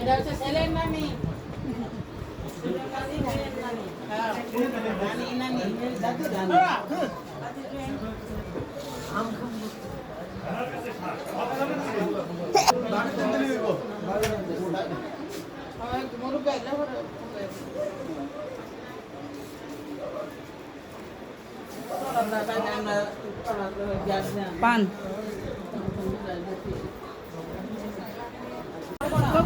এটা হচ্ছে ছেলের নানি হ্যাঁ,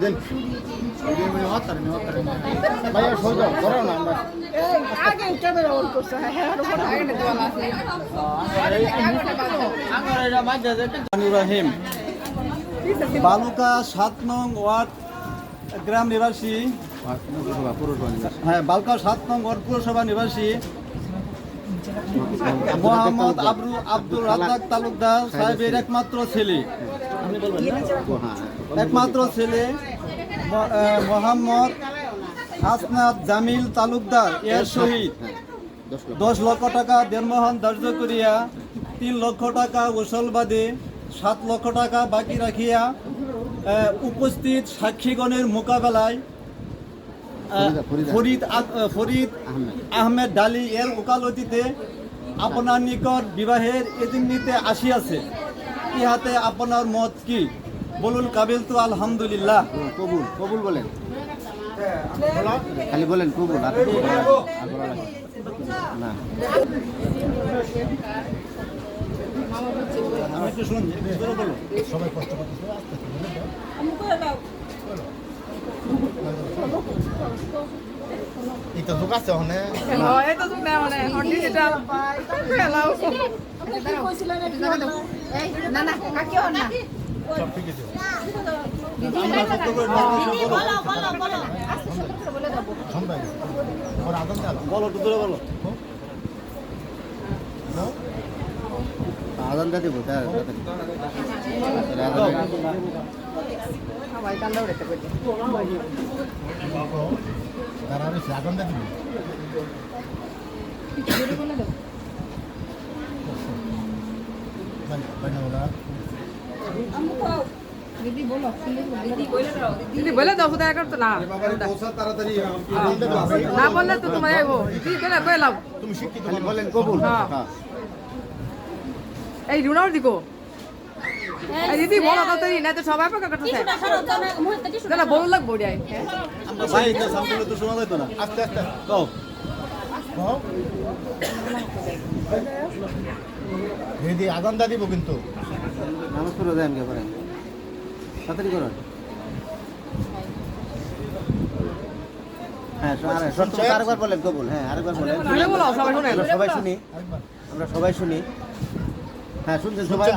দেন। পান দেন ভাইয়া সোজা ধরো না আমরা ইব্রাহিম বালুকা সাত নং ওয়ার্ড গ্রাম নিবাসী। হ্যাঁ বালুকা সাত নং ওয়ার্ড পুরসভা নিবাসী। মোহাম্মদ আব্দুল আব্দুল রাজ্জাক তালুকদার সাহেবের একমাত্র ছেলে। একমাত্র ছেলে মোহাম্মদ হাসনাত জামিল তালুকদার, এর সহিত দশ লক্ষ টাকা দেড়মোহন ধার্য করিয়া তিন লক্ষ টাকা ওসল বাদে সাত লক্ষ টাকা বাকি রাখিয়া উপস্থিত সাক্ষীগণের মোকাবেলায় ফরিদ ফরিদ। আহমেদ ডালি এর ওকালতিতে আপনার নিকট বিবাহের এদিন নিতে আসিয়াছে। ইহাতে আপনার মত কি? বলুন কাবিল তো আলহামদুলিল্লাহ। কবুল কবুল বলেন। খালি বলেন কবুল আর কিছু বলা- আর বলা লাগবে না আমি একটু শুনুন জোরে বলো এটা তো কাছে ওখানে আমরা সত্য করে বলো। বলো একটু জোরে বলো আদান দাদি বলতে আদান দাদি দিদি। বলে দাও কোথায় করতো না। না বললে তো তোমার দিদি বলে বললাম খালি বলেন কবুল। হ্যাঁ। হ্যাঁ। এই রুনাও দিকো। এই দিদি বলো তাড়াতাড়ি না তো সবাই পাকা করতেছে। না বলো লাগবো ওটাই আমরা ভাই এটা সামনে তো শোনা যাইতো না। আস্তে আস্তে কও। দিদি আদান দা দিব কিন্তু। নামাজ পড়ে দেন কে করেন তাড়াতাড়ি করুন হ্যাঁ আরেকবার বলেন কবুল। হ্যাঁ আরেকবার বলেন। সবাই শুনি। আমরা সবাই শুনি। হ্যাঁ শুনছেন সবাই?